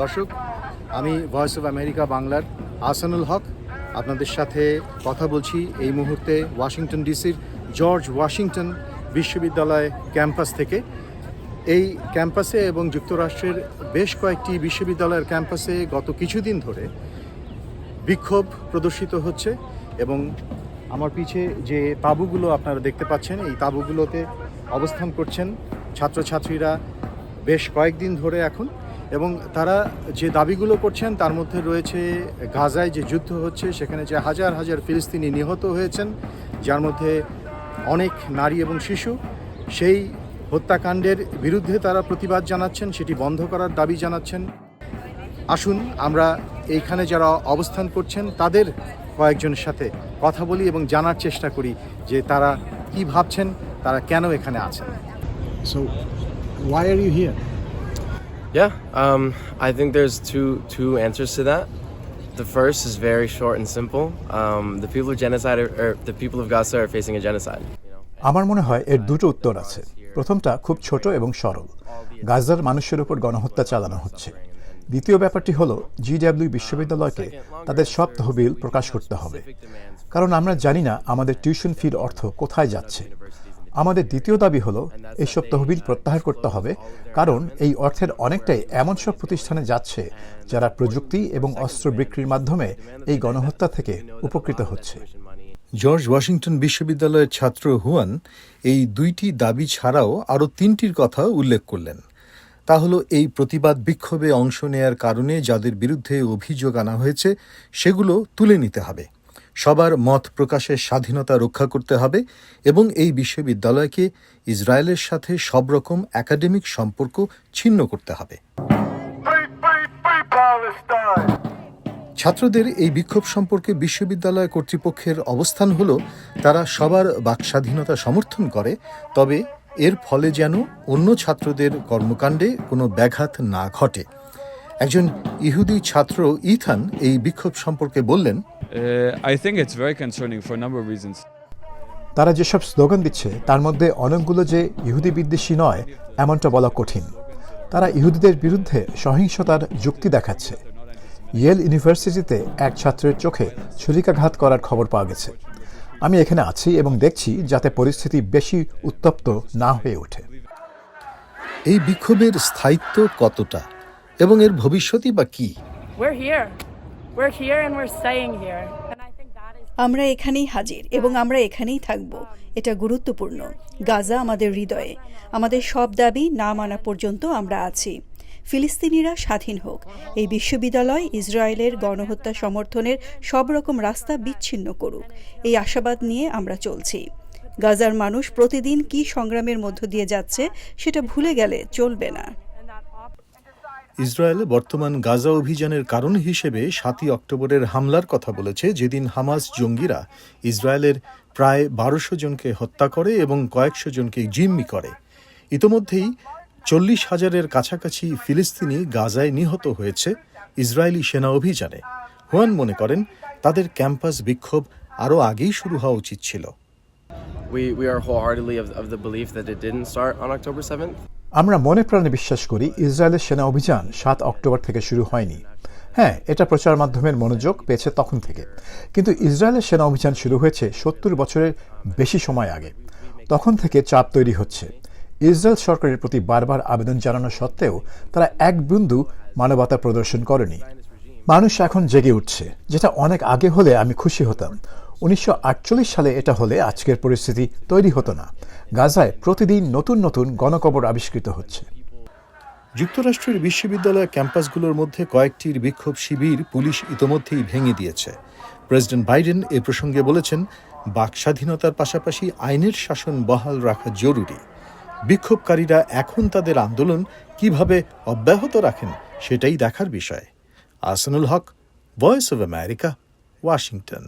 দর্শক, আমি voice of America বাংলার আসানুল হক। আপনাদের সাথে কথা বলছি এই মুহূর্তে ওয়াশিংটন ডিসির জর্জ ওয়াশিংটন বিশ্ববিদ্যালয় ক্যাম্পাস থেকে। এই ক্যাম্পাসে এবং যুক্তরাষ্ট্রের বেশ কয়েকটি বিশ্ববিদ্যালয়ের ক্যাম্পাসে গত কিছুদিন ধরে বিক্ষোভ প্রদর্শিত হচ্ছে এবং আমার পিছে যে তাঁবুগুলো আপনারা দেখতে পাচ্ছেন, এই তাঁবুগুলোতে অবস্থান করছেন ছাত্রছাত্রীরা বেশ কয়েকদিন ধরে এখন। এবং তারা যে দাবিগুলো করছেন, তার মধ্যে রয়েছে গাজায় যে যুদ্ধ হচ্ছে, সেখানে যে হাজার হাজার ফিলিস্তিনি নিহত হয়েছেন, যার মধ্যে অনেক নারী এবং শিশু। সেই হত্যাকাণ্ডের বিরুদ্ধে তারা প্রতিবাদ জানাচ্ছেন, সেটি বন্ধ করার দাবি জানাচ্ছেন। আসুন, আমরা এইখানে যারা অবস্থান করছেন, তাদের কয়েকজনের সাথে কথা বলি এবং জানার চেষ্টা করি যে তারা কি ভাবছেন, তারা কেন এখানে আছেন। So why are you here Yeah, um, I think there's two two answers to that. The first is very short and simple. Um, the people of genocide, are, or the people of Gaza, are facing a genocide. আমার মনে হয় এর দুটো উত্তর আছে প্রথমটা খুব ছোট এবং সরল গাজার মানুষের উপর গণহত্যা চালানো হচ্ছে দ্বিতীয় ব্যাপারটি হলো জিডাব্লিউ বিশ্ববিদ্যালয়কে তাদের সব তহবিল প্রকাশ করতে হবে কারণ আমরা জানি না আমাদের টিউশন ফির অর্থ কোথায় যাচ্ছে আমাদের দ্বিতীয় দাবি হলো এইসব তহবিল প্রত্যাহার করতে হবে, কারণ এই অর্থের অনেকটাই এমন সব প্রতিষ্ঠানে যাচ্ছে যারা প্রযুক্তি এবং অস্ত্র বিক্রির মাধ্যমে এই গণহত্যা থেকে উপকৃত হচ্ছে। জর্জ ওয়াশিংটন বিশ্ববিদ্যালয়ের ছাত্র হুয়ান এই দুইটি দাবি ছাড়াও আরও তিনটির কথা উল্লেখ করলেন। তা হলো, এই প্রতিবাদ বিক্ষোভে অংশ নেয়ার কারণে যাদের বিরুদ্ধে অভিযোগ আনা হয়েছে, সেগুলো তুলে নিতে হবে। সবার মত প্রকাশের স্বাধীনতা রক্ষা করতে হবে এবং এই বিশ্ববিদ্যালয়কে ইসরায়েলের সাথে সব রকম একাডেমিক সম্পর্ক ছিন্ন করতে হবে! ছাত্রদের এই বিক্ষোভ সম্পর্কে বিশ্ববিদ্যালয় কর্তৃপক্ষের অবস্থান হল, তারা সবার বাকস্বাধীনতা সমর্থন করে, তবে এর ফলে যেন অন্য ছাত্রদের কর্মকাণ্ডে কোনো ব্যাঘাত না ঘটে একজন ইহুদি ছাত্র ইথান এই বিক্ষোভ সম্পর্কে বললেন I I it's it's very for number reasons. তারা যেসব স্লোগান দিচ্ছে তার মধ্যে অনেকগুলো যে ইহুদি বিদ্বেষী নয় এমনটা বলা কঠিন। তারা ইহুদিদের বিরুদ্ধে সহিংসতার যুক্তি দেখাচ্ছে। ইয়েল ইউনিভার্সিটিতে এক ছাত্রের চোখে ছুরিকাঘাত করার খবর পাওয়া গেছে। আমি এখানে আছি এবং দেখছি যাতে পরিস্থিতি বেশি উত্তপ্ত না হয়ে ওঠে। এই বিক্ষোভের স্থায়িত্ব কতটা? এবং এর ভবিষ্যতই বা কি? আমরা এখানেই হাজির এবং আমরা এখানেই থাকব। এটা গুরুত্বপূর্ণ। গাজা আমাদের হৃদয়ে। আমাদের সব দাবি না মানা পর্যন্ত আমরা আছি। ফিলিস্তিনিরা স্বাধীন হোক। এই বিশ্ববিদ্যালয় ইসরায়েলের গণহত্যা সমর্থনের সব রকম রাস্তা বিচ্ছিন্ন করুক। এই আশাবাদ নিয়ে আমরা চলছি। গাজার মানুষ প্রতিদিন কি সংগ্রামের মধ্য দিয়ে যাচ্ছে সেটা ভুলে গেলে চলবে না। ইসরায়েল বর্তমান গাজা অভিযানের কারণ হিসেবে সাতই অক্টোবরের হামলার কথা বলেছে যেদিন হামাস জঙ্গিরা ইসরায়েলের প্রায় বারোশো জনকে হত্যা করে এবং কয়েকশো জনকে জিম্মি করে। ইতোমধ্যেই চল্লিশ হাজারের কাছাকাছি ফিলিস্তিনি গাজায় নিহত হয়েছে ইসরায়েলি সেনা অভিযানে। হুয়ান মনে করেন তাদের ক্যাম্পাস বিক্ষোভ আরও আগেই শুরু হওয়া উচিত ছিল। We we are wholeheartedly of, of the belief that it didn't start on October 7th. আমরা মনে প্রাণে বিশ্বাস করি ইসরায়েলের সেনা অভিযান সাত অক্টোবর থেকে শুরু হয়নি। হ্যাঁ এটা প্রচার মাধ্যমের মনোযোগ পেয়েছে তখন থেকে। কিন্তু ইসরায়েলের সেনা অভিযান শুরু হয়েছে সত্তর বছরের বেশি সময় আগে। তখন থেকে চাপ তৈরি হচ্ছে। ইসরায়েল সরকারের প্রতি বারবার আবেদন জানানো সত্ত্বেও তারা এক বিন্দু মানবতা প্রদর্শন করেনি। মানুষ এখন জেগে উঠছে। যেটা অনেক আগে হলে আমি খুশি হতাম। উনিশশো আটচল্লিশ সালে এটা হলে আজকের পরিস্থিতি তৈরি হতো না। গাজায় প্রতিদিন নতুন নতুন গণকবর আবিষ্কৃত হচ্ছে। যুক্তরাষ্ট্রের বিশ্ববিদ্যালয় ক্যাম্পাসগুলোর মধ্যে কয়েকটির বিক্ষোভ শিবির পুলিশ ইতোমধ্যেই ভেঙে দিয়েছে। প্রেসিডেন্ট বাইডেন এ প্রসঙ্গে বলেছেন বাক স্বাধীনতার পাশাপাশি আইনের শাসন বহাল রাখা জরুরি। বিক্ষোভকারীরা এখন তাদের আন্দোলন কীভাবে অব্যাহত রাখেন সেটাই দেখার বিষয়। Asanul Haque voice of America Washington